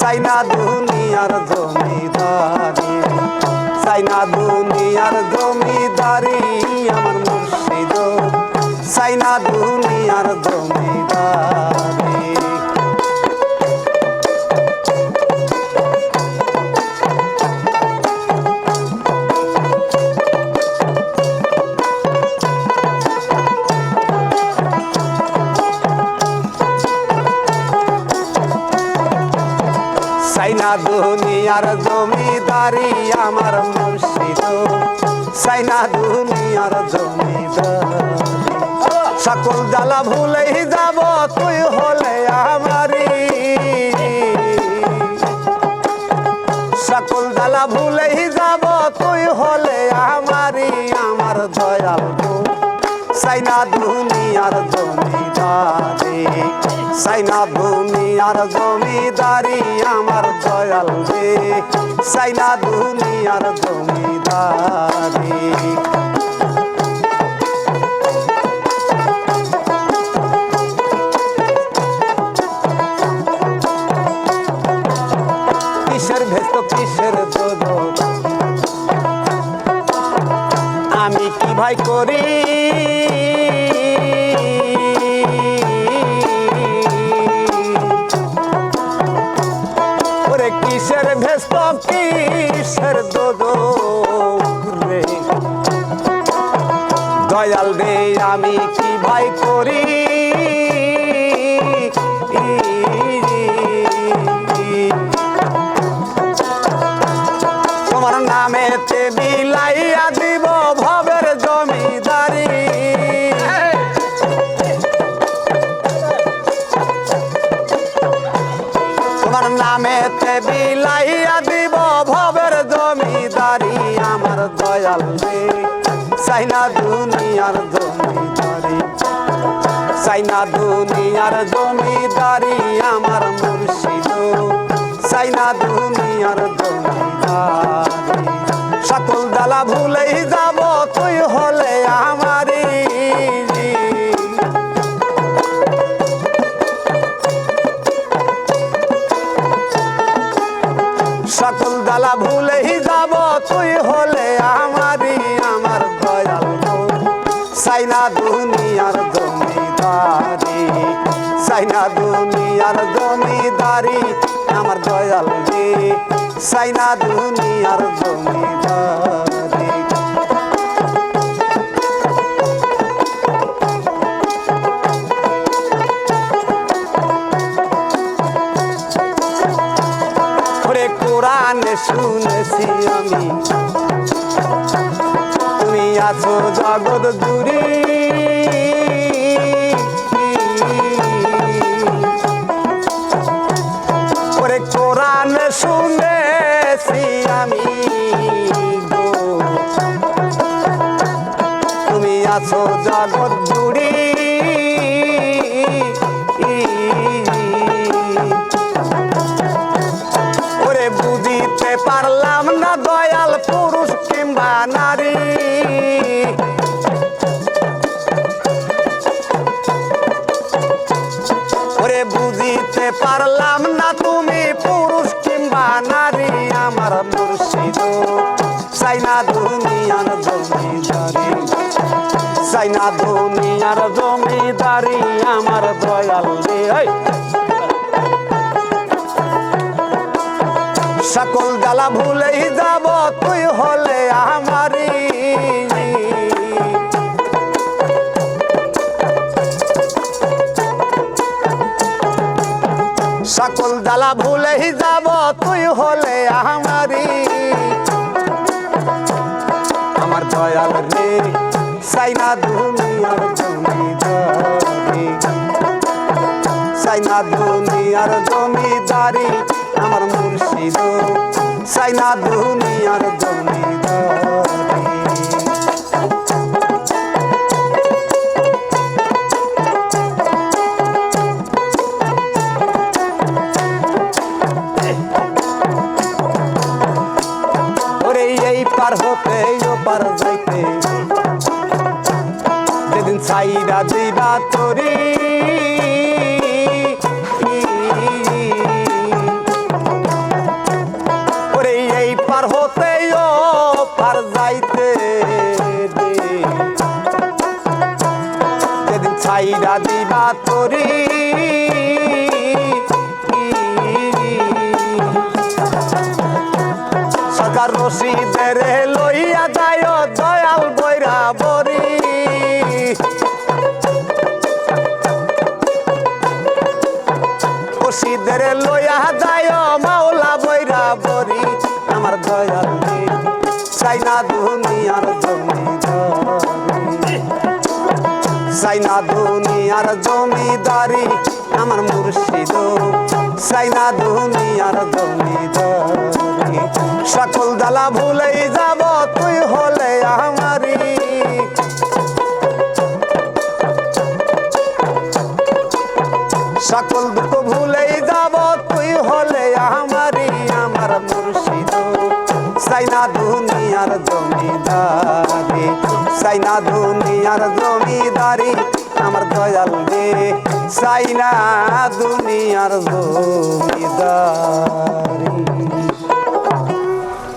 সাইনা দুনিয়ার জমিদারি। সাইনা দুনিয়ার জমিদারি আমার মুর্শিদ। সাইনা দুনিয়ার জমিদারি। সাইনা দুনিয়ার জমিদারি আমার মুর্শিদ। সাইনা দুনিয়ার জমিদারি। সকল জ্বালা ভুলেই যাব, তুই হলে আমারি সকল জ্বালা ভুলেই যাব, তুই হলে আমারি আমার দয়াল সাইনা দুনিয়ার সাইনা দুনিয়ার জমিদারি আমার দয়াল রে। সাইনা দুনিয়ার জমিদারি। কিসের ভেস্ত, কিসের আমি কি ভাই করি? ভেস্ত কিসের দোদ রে দয়াল রে, আমি কি ভাই করি? তোমার নামেতে বিলাইয়া দিব ভবের জমিদারি। তোমার নামেতে বিলাইয়া রে সাইনা দুনিয়ার জমিদারি। সাইনা দুনিয়ার জমিদারি আমার মুর্শিদ। সাইনা দুনিয়ার জমিদারি। সকল দালা ভুলেই যাব সকল দালা ভুলেই যাব, তুই হলে আমারি আমার দয়াল। সাইনা দুনিয়ার জমিদারি, সাইনা দুনিয়ার জমিদারি আমার দয়াল সাইনা দুনিয়ার জমিদারি কোরআনে শুনেছি আমি। তুমি আছো জগৎ কোরআনে শুনেছি আমি। তুমি আছো জগৎ জুড়ি। আমার মুর্শিদ। সাইনা দুনিয়ার জমিদারি। সাইনা দুনিয়ার জমিদারি আমার দয়াল রে। সকল গালা ভুলেই যাব, তুই হলে আমারি সকল জ্বালা ভুলেই যাব, তুই হলে আমারি আমার দয়াল রে সাইনা দুনিয়ার জমিদারি সাইনা দুনিয়ার জমিদারি আমার মুর্শিদ। সাইনা দুনিয়ার জমিদারি ছাইরা দিবা তরি ওরে, এই পার হতে ও পার যাইতে। যেদিন ছাইরা দিবা তরি। সরকার রশিদের লইয়া যায় রশিদের লইয়া যায় মাওলা বৈরা বরি। আমার দয়াল রে, চাই না দুনিয়ার জমিদারি চাই না দুনিয়ার জমিদারি আমার মুর্শিদ। চাই না দুনিয়ার জমিদারি সকল দালা ভুলে যাব তুই হলে আমারি। জমিদারি সাইনা দুনিয়ার জমিদারি আমার দয়াল রে সাইনা দুনিয়ার জমিদারি।